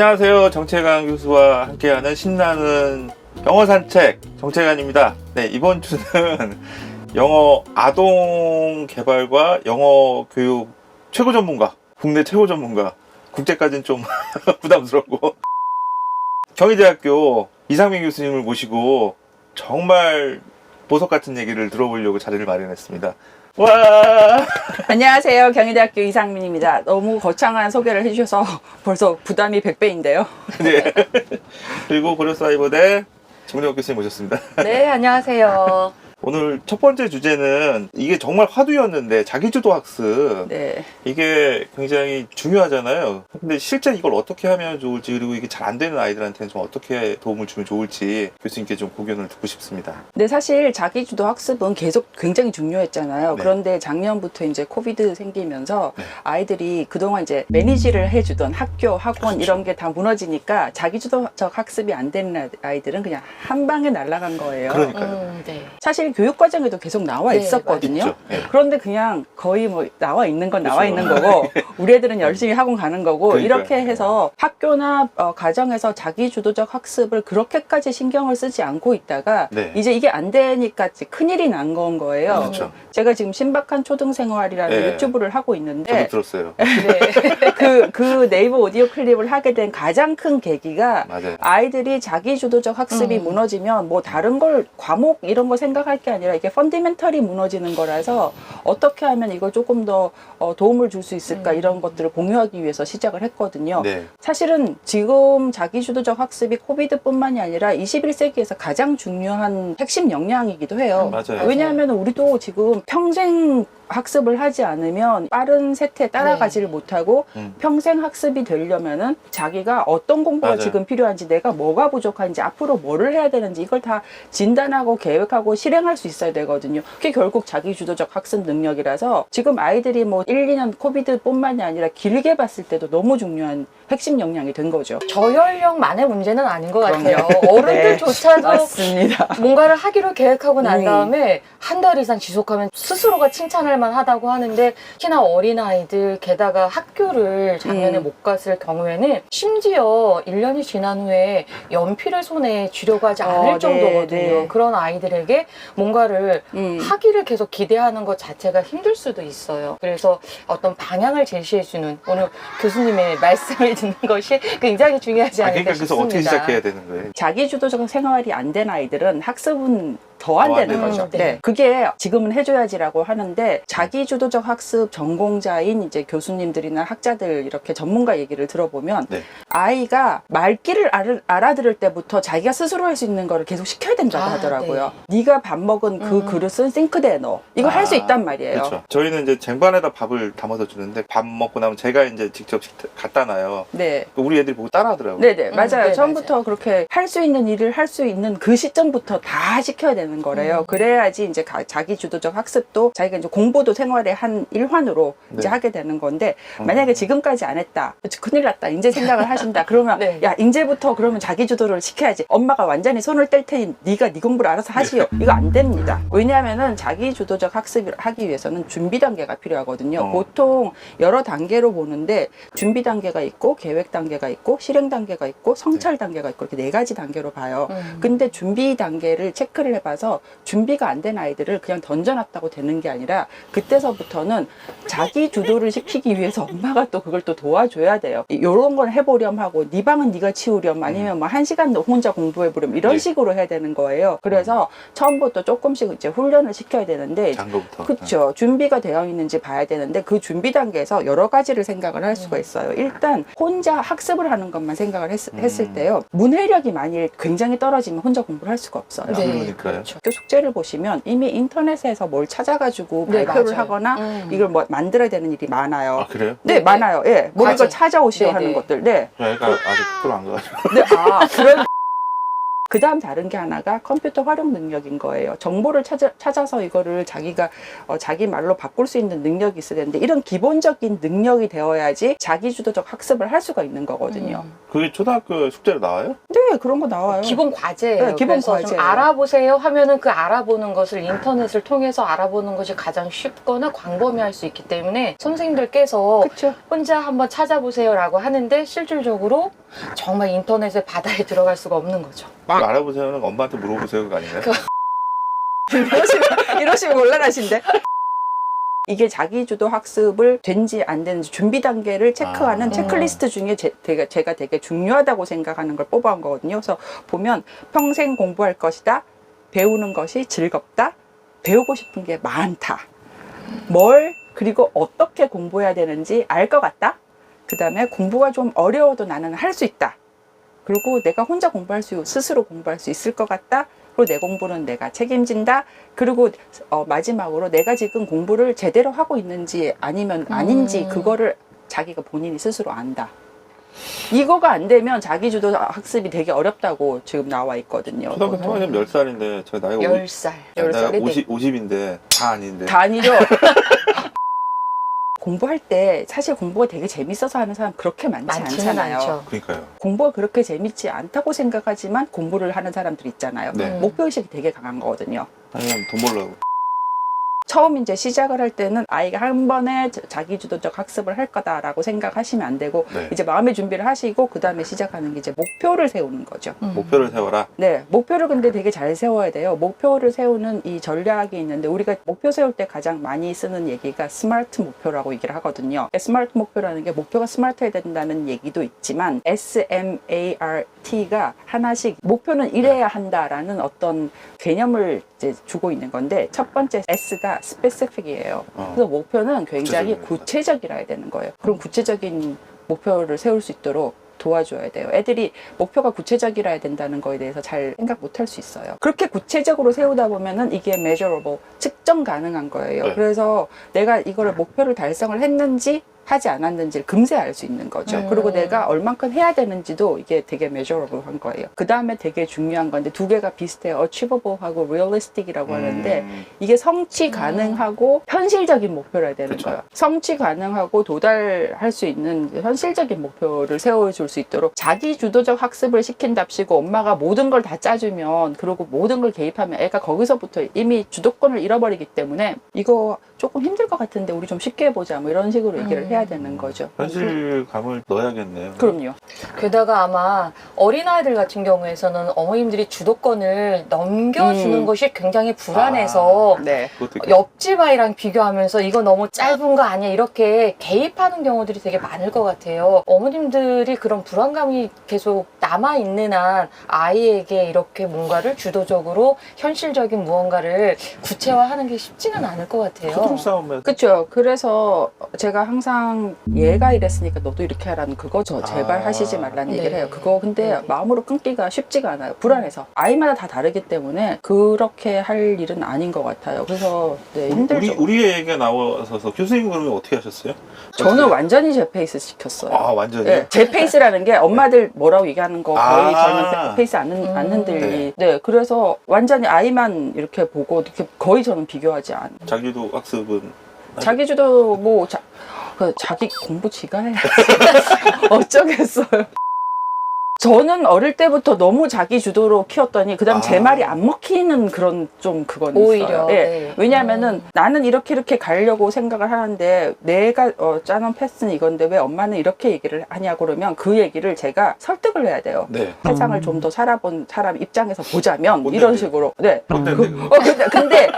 안녕하세요. 정채관 교수와 함께하는 신나는 영어 산책 정채관입니다. 네, 이번 주는 영어 아동 개발과 영어 교육 최고 전문가, 국내 최고 전문가, 국제까지는 좀 부담스럽고 경희대학교 이상민 교수님을 모시고 정말 보석 같은 얘기를 들어보려고 자리를 마련했습니다. 와! 안녕하세요. 경희대학교 이상민입니다. 너무 거창한 소개를 해주셔서 벌써 부담이 100배인데요. 네. 그리고 고려사이버대 정대혁 교수님 모셨습니다. 네, 안녕하세요. 오늘 첫 번째 주제는 이게 정말 화두였는데 자기주도 학습 네. 이게 굉장히 중요하잖아요. 근데 실제 이걸 어떻게 하면 좋을지 그리고 이게 잘 안 되는 아이들한테는 좀 어떻게 도움을 주면 좋을지 교수님께 좀 고견을 듣고 싶습니다. 근데 사실 자기주도 학습은 계속 굉장히 중요했잖아요. 네. 그런데 작년부터 이제 코비드 생기면서 네. 아이들이 그동안 이제 매니지를 해주던 학교, 학원 그렇죠. 이런 게 다 무너지니까 자기주도적 학습이 안 되는 아이들은 그냥 한 방에 날아간 거예요. 그러니까요. 음, 네. 사실 교육 과정에도 계속 나와 네, 있었거든요. 네. 그런데 그냥 거의 뭐 나와 있는 건 나와 그렇죠. 있는 거고 우리 애들은 열심히 학원 가는 거고 그러니까요. 이렇게 해서 학교나 어, 가정에서 자기 주도적 학습을 그렇게까지 신경을 쓰지 않고 있다가 네. 이제 이게 안 되니까 큰일이 난 건 거예요. 그렇죠. 제가 지금 신박한 초등생활이라는 네. 유튜브를 하고 저도 있는데 들었어요. 네. 그, 그 네이버 오디오 클립을 하게 된 가장 큰 계기가 맞아요. 아이들이 자기 주도적 학습이 음. 무너지면 뭐 다른 걸 과목 이런 거 생각할 게 아니라 이게 펀디멘털이 무너지는 거라서 어떻게 하면 이걸 조금 더 어, 도움을 줄 수 있을까 음. 이런 것들을 공유하기 위해서 시작을 했거든요. 네. 사실은 지금 자기 주도적 학습이 코비드뿐만이 아니라 21세기에서 가장 중요한 핵심 역량이기도 해요. 맞아요. 왜냐하면 우리도 지금 평생 학습을 하지 않으면 빠른 세태에 따라가지를 못하고 음. 평생 학습이 되려면은 자기가 어떤 공부가 맞아요. 지금 필요한지 내가 뭐가 부족한지 앞으로 뭐를 해야 되는지 이걸 다 진단하고 계획하고 실행할 수 있어야 되거든요. 그게 결국 자기 주도적 학습 능력이라서 지금 아이들이 뭐 1, 2년 코비드뿐만이 아니라 길게 봤을 때도 너무 중요한 핵심 역량이 된 거죠. 저연령만의 문제는 아닌 것 그럼요. 같아요. 어른들조차도 맞습니다. 뭔가를 하기로 계획하고 난 음. 다음에 한 달 이상 지속하면 스스로가 칭찬 할 만하다고 하는데 특히나 어린아이들 게다가 학교를 작년에 음. 못 갔을 경우에는 심지어 1년이 지난 후에 연필을 손에 쥐려고 하지 않을 어, 네, 정도거든요. 네. 그런 아이들에게 뭔가를 음. 하기를 계속 기대하는 것 자체가 힘들 수도 있어요. 그래서 어떤 방향을 제시해주는 오늘 교수님의 말씀을 듣는 것이 굉장히 중요하지 아, 않을까 그러니까 그래서 싶습니다. 어떻게 시작해야 되는 거예요? 자기 주도적 생활이 안 된 아이들은 학습은 더안 더안 되는 되는 거죠. 거죠. 네. 그게 지금은 해줘야지라고 하는데 자기 주도적 학습 전공자인 이제 교수님들이나 학자들 이렇게 전문가 얘기를 들어보면 네. 아이가 말귀를 알아, 알아들을 때부터 자기가 스스로 할 수 있는 거를 계속 시켜야 된다고 아, 하더라고요. 네. 가밥 먹은 그 음. 그릇은 싱크대에 넣어. 이거 할수 아, 있단 말이에요. 그렇죠. 저희는 이제 쟁반에다 밥을 담아서 주는데 밥 먹고 나면 제가 이제 직접 갖다 놔요. 네. 우리 애들이 보고 따라하더라고요. 네네 음, 맞아요. 네, 처음부터 그렇게 할 수 있는 일을 할 수 있는 그 시점부터 다 시켜야 되는 거래요. 음. 그래야지 이제 가- 자기 주도적 학습도 자기가 이제 공부도 생활의 한 일환으로 이제 네. 하게 되는 건데 음. 만약에 지금까지 안 했다, 큰일 났다, 이제 생각을 하 신다. 그러면 네. 야 이제부터 그러면 자기 주도를 시켜야지. 엄마가 완전히 손을 뗄 테니 네가 네 공부를 알아서 하시오. 이거 안 됩니다. 왜냐하면은 자기 주도적 학습을 하기 위해서는 준비 단계가 필요하거든요. 어. 보통 여러 단계로 보는데 준비 단계가 있고 계획 단계가 있고 실행 단계가 있고 성찰 단계가 있고 이렇게 네 가지 단계로 봐요. 음. 근데 준비 단계를 체크를 해봐서 준비가 안 된 아이들을 그냥 던져놨다고 되는 게 아니라 그때서부터는 자기 주도를 시키기 위해서 엄마가 또 그걸 또 도와줘야 돼요. 이런 걸 해보 렴 하고 네 방은 네가 치우렴 아니면 뭐 한 시간 너 혼자 공부해 보렴 이런 네. 식으로 해야 되는 거예요. 그래서 처음부터 조금씩 이제 훈련을 시켜야 되는데 장거부터. 그렇죠. 준비가 되어 있는지 봐야 되는데 그 준비 단계에서 여러 가지를 생각을 할 수가 있어요. 일단 혼자 학습을 하는 것만 생각을 했, 음. 했을 때요. 문해력이 만일 굉장히 떨어지면 혼자 공부를 할 수가 없어요. 네. 네, 그러니까요. 그렇죠. 학교 숙제를 보시면 이미 인터넷에서 뭘 찾아가지고 네, 발표를 맞아요. 하거나 음. 이걸 뭐 만들어야 되는 일이 많아요. 아 그래요? 네, 네, 많아요. 예. 뭐 과제. 이걸 찾아오시오 네, 하는 네. 것들. 네. 저희가 아직 학교를 안 가가지고. 네, 아, 그런. 그 다음 다른 게 하나가 컴퓨터 활용 능력인 거예요. 정보를 찾아, 찾아서 이거를 자기가, 어, 자기 말로 바꿀 수 있는 능력이 있어야 되는데, 이런 기본적인 능력이 되어야지 자기 주도적 학습을 할 수가 있는 거거든요. 음. 그게 초등학교 숙제로 나와요? 네, 그런 거 나와요. 기본 과제예요. 네, 기본 과제예요. 알아보세요 하면은 그 알아보는 것을 인터넷을 통해서 알아보는 것이 가장 쉽거나 광범위할 수 있기 때문에 선생님들께서 그쵸. 혼자 한번 찾아보세요라고 하는데 실질적으로 정말 인터넷의 바다에 들어갈 수가 없는 거죠. 이거 알아보세요는 엄마한테 물어보세요가 아니에요? 이러시면, 이러시면 곤란하신데. 이게 자기주도 학습을 된지 안 되는지 준비 단계를 체크하는 아. 체크리스트 중에 제, 가 제가 되게 중요하다고 생각하는 걸 뽑아온 거거든요. 그래서 보면 평생 공부할 것이다. 배우는 것이 즐겁다. 배우고 싶은 게 많다. 뭘 그리고 어떻게 공부해야 되는지 알 것 같다. 그 다음에 공부가 좀 어려워도 나는 할 수 있다. 그리고 내가 혼자 공부할 수, 스스로 공부할 수 있을 것 같다. 그리고 내 공부는 내가 책임진다. 그리고 어, 마지막으로 내가 지금 공부를 제대로 하고 있는지 아니면 아닌지 음. 그거를 자기가 본인이 스스로 안다. 이거가 안 되면 자기주도 학습이 되게 어렵다고 지금 나와 있거든요. 초등학교 3학년 10살인데 저 나이가 오- 10살. 열 내가 살이 50, 50인데 다 아닌데 다 아니죠. 공부할 때 사실 공부가 되게 재밌어서 하는 사람 그렇게 많지 많지는 않잖아요. 않죠. 그러니까요 공부가 그렇게 재밌지 않다고 생각하지만 공부를 하는 사람들 있잖아요. 네. 음. 목표의식이 되게 강한 거거든요. 아니면 돈 벌려고 처음 이제 시작을 할 때는 아이가 한 번에 자- 자기주도적 학습을 할 거다라고 생각하시면 안 되고 네. 이제 마음의 준비를 하시고 그 다음에 시작하는 게 이제 목표를 세우는 거죠. 음. 목표를 세워라 네, 목표를 근데 되게 잘 세워야 돼요. 목표를 세우는 이 전략이 있는데 우리가 목표 세울 때 가장 많이 쓰는 얘기가 스마트 목표라고 얘기를 하거든요. 스마트 목표라는 게 목표가 스마트해야 된다는 얘기도 있지만 SMART가 하나씩 목표는 이래야 한다라는 어떤 개념을 이제 주고 있는 건데 첫 번째 S가 specific이에요. 어. 그래서 목표는 굉장히 구체적이어야 구체적이라야 되는 거예요. 그럼 구체적인 목표를 세울 수 있도록 도와줘야 돼요. 애들이 목표가 구체적이라야 된다는 거에 대해서 잘 생각 못 할 수 있어요. 그렇게 구체적으로 세우다 보면은 이게 measurable, 측정 가능한 거예요. 네. 그래서 내가 이거를 목표를 달성을 했는지 하지 않았는지를 금세 알 수 있는 거죠. 음. 그리고 내가 얼만큼 해야 되는지도 이게 되게 measurable 한 거예요. 그 다음에 되게 중요한 건데 두 개가 비슷해요. achievable하고 realistic이라고 하는데 음, 이게 성취 가능하고 현실적인 목표를 해야 되는 그쵸. 거예요. 성취 가능하고 도달할 수 있는 그 현실적인 목표를 세워줄 수 있도록 자기 주도적 학습을 시킨답시고 엄마가 모든 걸 다 짜주면 그리고 모든 걸 개입하면 애가 거기서부터 이미 주도권을 잃어버리기 때문에 이거 조금 힘들 것 같은데 우리 좀 쉽게 해보자 뭐 이런 식으로 얘기를 음. 해야 되는 거죠. 현실감을 넣어야겠네요 그럼요. 게다가 아마 어린아이들 같은 경우에서는 어머님들이 주도권을 넘겨주는 음. 것이 굉장히 불안해서 네. 그것도 있- 옆집 아이랑 비교하면서 이거 너무 짧은 거 아니야 이렇게 개입하는 경우들이 되게 많을 것 같아요. 어머님들이 그런 불안감이 계속 남아 있는 한 아이에게 이렇게 뭔가를 주도적으로 현실적인 무언가를 구체화하는 게 쉽지는 않을 것 같아요. 토종 싸움에서 그렇죠. 그래서 제가 항상 얘가 이랬으니까 너도 이렇게 하라는 그거 저 제발 아. 하시지 말라는 얘기를 네. 해요. 그거 근데 네. 마음으로 끊기가 쉽지가 않아요. 불안해서 아이마다 다 다르기 때문에 그렇게 할 일은 아닌 것 같아요. 그래서 네, 힘들죠. 우리 얘기가 나와서 교수님 그러면 어떻게 하셨어요? 저는 어떻게- 완전히 제 페이스 시켰어요. 아 완전히 네, 제 페이스라는 게 엄마들 뭐라고 얘기하는 거 거의 아. 저는 페이스 안, 흔- 안 음. 흔들리. 네. 그래서 완전히 아이만 이렇게 보고 이렇게 거의 저는 비교하지 않. 자기도 학습은 자기주도 뭐 자, 그 자기 공부 지가 해야지 어쩌겠어요. 저는 어릴 때부터 너무 자기 주도로 키웠더니 그다음 제 아. 말이 안 먹히는 그런 좀 그건 오히려, 있어요. 예. 네. 왜냐하면은 음. 나는 이렇게 이렇게 가려고 생각을 하는데 내가 어, 짜놓은 패스는 이건데 왜 엄마는 이렇게 얘기를 하냐 그러면 그 얘기를 제가 설득을 해야 돼요. 네 세상을 좀 더 살아본 사람 입장에서 보자면 뭔데, 이런? 식으로. 네. 뭔데 그, 그거? 어, 근데, 근데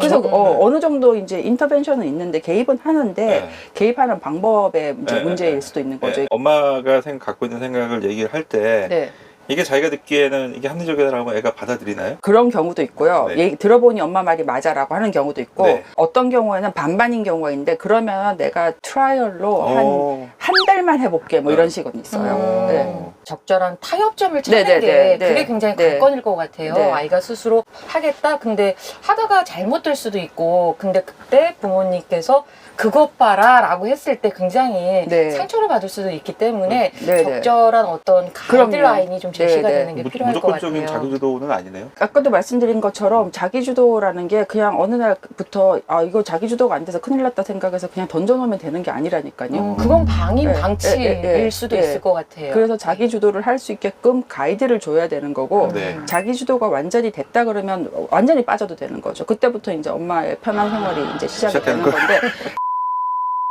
그래서 음. 어, 어느 정도 이제 인터벤션은 있는데 개입은 하는데 네. 개입하는 방법의 이제 네, 문제일 네, 수도 있는 네. 거죠. 엄마가 생, 갖고 있는 생각을 얘기를 할때 네. 이게 자기가 듣기에는 이게 합리적이라고 애가 받아들이나요? 그런 경우도 있고요. 네. 얘기 들어보니 엄마 말이 맞아라고 하는 경우도 있고 네. 어떤 경우에는 반반인 경우가 있는데 그러면 내가 트라이얼로 한 어. 한 달만 해볼게 뭐 네. 이런 식은 있어요. 음. 네. 적절한 타협점을 찾는 네, 네, 게 네, 네. 그게 굉장히 네. 관건일 것 같아요. 네. 아이가 스스로 하겠다. 근데 하다가 잘못될 수도 있고, 근데 그때 부모님께서 그것 봐라라고 했을 때 굉장히 네. 상처를 받을 수도 있기 때문에 네, 네. 적절한 어떤. 가이드라인이 좀 제시가 네, 네. 되는 게 무- 필요할 것 무조건적인 같아요. 자기주도는 아니네요. 아까도 말씀드린 것처럼 자기주도라는 게 그냥 어느 날부터 아 이거 자기주도가 안 돼서 큰일 났다 생각해서 그냥 던져놓으면 되는 게 아니라니까요. 음, 그건 방임 네, 방치일 네, 네, 네. 수도 네. 있을 것 같아요. 그래서 자기 주도를 할 수 있게끔 가이드를 줘야 되는 거고 네. 자기 주도가 완전히 됐다 그러면 완전히 빠져도 되는 거죠. 그때부터 이제 엄마의 편한 생활이 이제 시작이 시작되는 되는 건데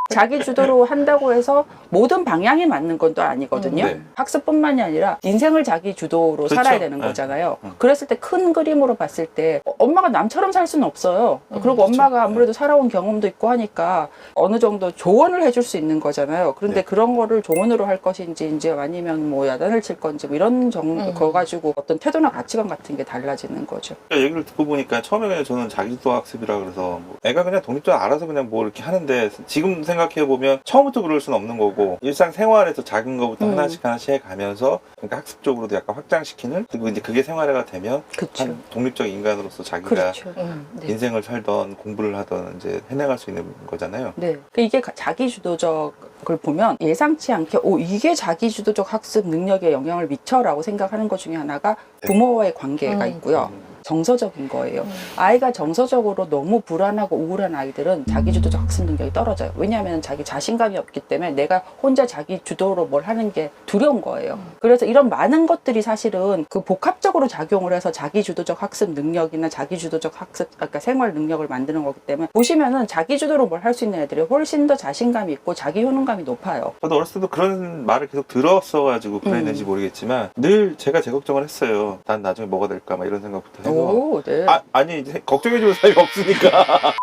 자기 주도로 한다고 해서 모든 방향이 맞는 건또 아니거든요. 음, 네. 학습뿐만이 아니라 인생을 자기 주도로 그렇죠. 살아야 되는 네. 거잖아요. 음. 그랬을 때 큰 그림으로 봤을 때 어, 엄마가 남처럼 살 수는 없어요. 음, 그리고 그렇죠. 엄마가 아무래도 살아온 경험도 있고 하니까 어느 정도 조언을 해줄 수 있는 거잖아요. 그런데 네. 그런 거를 조언으로 할 것인지 이제 아니면 뭐 야단을 칠 건지 뭐 이런 정 음. 거 가지고 어떤 태도나 가치관 같은 게 달라지는 거죠. 그러니까 얘기를 듣고 보니까 처음에 그냥 저는 자기주도 학습이라 그래서 뭐 애가 그냥 독립적으로 알아서 그냥 뭐 이렇게 하는데 지금 생각해 보면 처음부터 그럴 수는 없는 거고 일상 생활에서 작은 거부터 음. 하나씩 하나씩 해 가면서 그러니까 학습적으로도 약간 확장시키는 그리고 이제 그게 생활화가 되면. 한 독립적 인간으로서 자기가 그렇죠. 음, 네. 인생을 살던 공부를 하던 이제 해나갈 수 있는 거잖아요. 네. 그 이게 가- 자기 주도적을 보면 예상치 않게 오 이게 자기 주도적 학습 능력에 영향을 미쳐라고 생각하는 것 중에 하나가 네. 부모와의 관계가 음. 있고요. 음. 정서적인 거예요. 음. 아이가 정서적으로 너무 불안하고 우울한 아이들은 자기 주도적 학습 능력이 떨어져요. 왜냐하면 자기 자신감이 없기 때문에 내가 혼자 자기 주도로 뭘 하는 게 두려운 거예요. 음. 그래서 이런 많은 것들이 사실은 그 복합적으로 작용을 해서 자기 주도적 학습 능력이나 자기 주도적 학습, 그러니까 생활 능력을 만드는 거기 때문에 보시면은 자기 주도로 뭘 할 수 있는 애들이 훨씬 더 자신감이 있고 자기 효능감이 높아요. 저도 어렸을 때도 그런 말을 계속 들었어가지고 그랬는지 음. 모르겠지만 늘 제가 제 걱정을 했어요. 난 나중에 뭐가 될까 막 이런 생각부터 해서 오, 네. 아, 아니 이제 걱정해주는 사람이 없으니까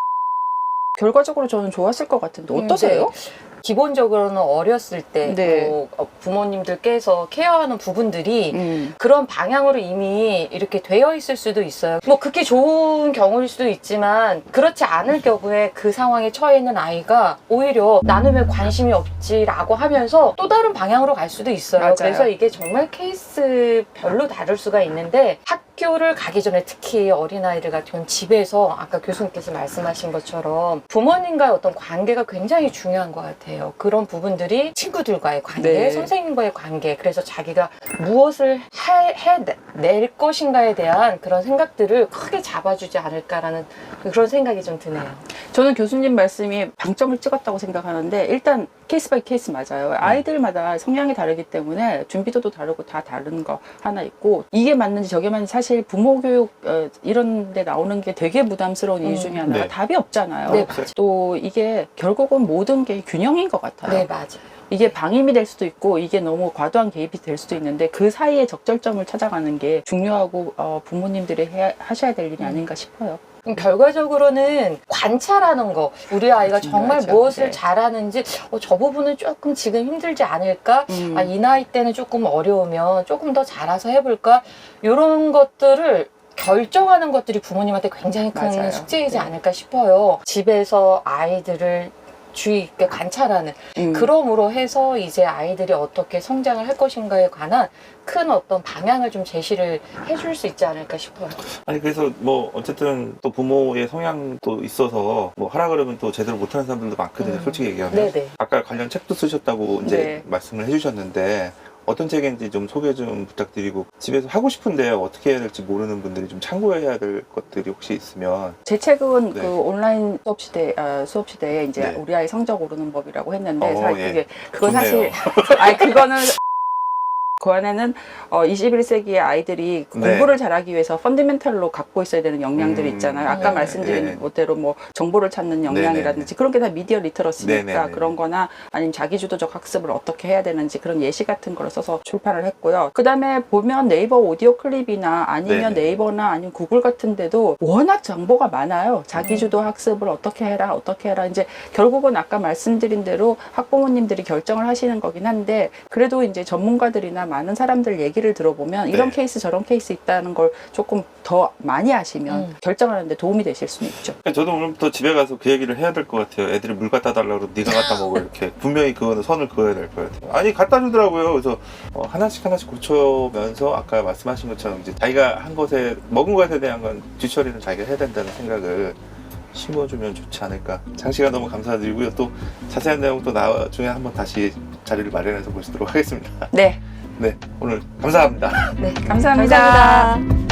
결과적으로 저는 좋았을 것 같은데 음, 어떠세요? 기본적으로는 어렸을 때 네. 뭐, 어, 부모님들께서 케어하는 부분들이 음. 그런 방향으로 이미 이렇게 되어 있을 수도 있어요. 뭐 그게 좋은 경우일 수도 있지만 그렇지 않을 경우에 그 상황에 처해 있는 아이가 오히려 나는 왜 관심이 없지라고 하면서 또 다른 방향으로 갈 수도 있어요. 맞아요. 그래서 이게 정말 케이스별로 다를 수가 있는데 학교를 가기 전에 특히 어린아이들 같은 집에서 아까 교수님께서 말씀하신 것처럼 부모님과의 어떤 관계가 굉장히 중요한 것 같아요. 그런 부분들이 친구들과의 관계, 네. 선생님 과의 관계, 그래서 자기가 무엇을 해, 낼 것인가에 대한 그런 생각들을 크게 잡아주지 않을까라는 그런 생각이 좀 드네요. 저는 교수님 말씀이 방점을 찍었다고 생각하는데 일단 케이스 바이 케이스 맞아요. 아이들마다 성향이 다르기 때문에 준비도도 다르고 다 다른 거 하나 있고 이게 맞는지 저게 맞는지 사실 부모 교육 어, 이런 데 나오는 게 되게 부담스러운 이유 음. 중에 하나가 네. 답이 없잖아요. 네, 또 이게 결국은 모든 게 균형인 것 같아요. 네, 맞아요. 이게 방임이 될 수도 있고 이게 너무 과도한 개입이 될 수도 있는데 그 사이에 적절점을 찾아가는 게 중요하고 어, 부모님들이 해야, 하셔야 될 일이 아닌가 싶어요. 결과적으로는 관찰하는 거 우리 아이가 정말 중요하죠. 무엇을 네. 잘하는지 어, 저 부분은 조금 지금 힘들지 않을까 음. 아, 이 나이 때는 조금 어려우면 조금 더 잘해서 해볼까 이런 것들을 결정하는 것들이 부모님한테 굉장히 큰 맞아요. 숙제이지 네. 않을까 싶어요 집에서 아이들을 주의 있게 관찰하는 음. 그럼으로 해서 이제 아이들이 어떻게 성장을 할 것인가에 관한 큰 어떤 방향을 좀 제시를 해줄 수 있지 않을까 싶어요. 아니 그래서 뭐 어쨌든 또 부모의 성향도 있어서 뭐 하라 그러면 또 제대로 못하는 사람들도 많거든요. 음. 솔직히 얘기하면 네네. 아까 관련 책도 쓰셨다고 이제 네. 말씀을 해주셨는데 어떤 책인지 좀 소개 좀 부탁드리고 집에서 하고 싶은데 어떻게 해야 될지 모르는 분들이 좀 참고해야 될 것들이 혹시 있으면 제 책은 네. 그 온라인 수업 시대 아, 수업 시대에 이제 네. 우리 아이 성적 오르는 법이라고 했는데 어, 사실 예. 그게 그건 좋네요. 사실 아니 그거는 그 안에는 어, 21세기의 아이들이 네. 공부를 잘하기 위해서 펀디멘탈로 갖고 있어야 되는 역량들이 음. 있잖아요. 아까 음. 말씀드린 네. 것대로 뭐 정보를 찾는 역량이라든지 그런 게 다 미디어 리터러시니까 네네네. 그런 거나 아니면 자기주도적 학습을 어떻게 해야 되는지 그런 예시 같은 거를 써서 출판을 했고요. 그 다음에 보면 네이버 오디오 클립이나 아니면 네네. 네이버나 아니면 구글 같은 데도 워낙 정보가 많아요. 자기주도 학습을 어떻게 해라, 어떻게 해라. 이제 결국은 아까 말씀드린 대로 학부모님들이 결정을 하시는 거긴 한데 그래도 이제 전문가들이나 많은 사람들 얘기를 들어보면 이런 네. 케이스 저런 케이스 있다는 걸 조금 더 많이 아시면 음. 결정하는데 도움이 되실 수는 있죠. 저도 오늘부터 집에 가서 그 얘기를 해야 될 것 같아요. 애들이 물 갖다 달라고 그러면 네가 갖다 먹어 이렇게 분명히 그거는 선을 그어야 될 것 같아요. 아니 갖다 주더라고요. 그래서 어, 하나씩 하나씩 고쳐면서 아까 말씀하신 것처럼 이제 자기가 한 것에 먹은 것에 대한 건 뒤처리는 자기가 해야 된다는 생각을 심어주면 좋지 않을까. 장시간 너무 감사드리고요. 또 자세한 내용 또 나중에 한번 다시 자리를 마련해서 보시도록 하겠습니다. 네, 네, 오늘 감사합니다. 네, 감사합니다. 감사합니다.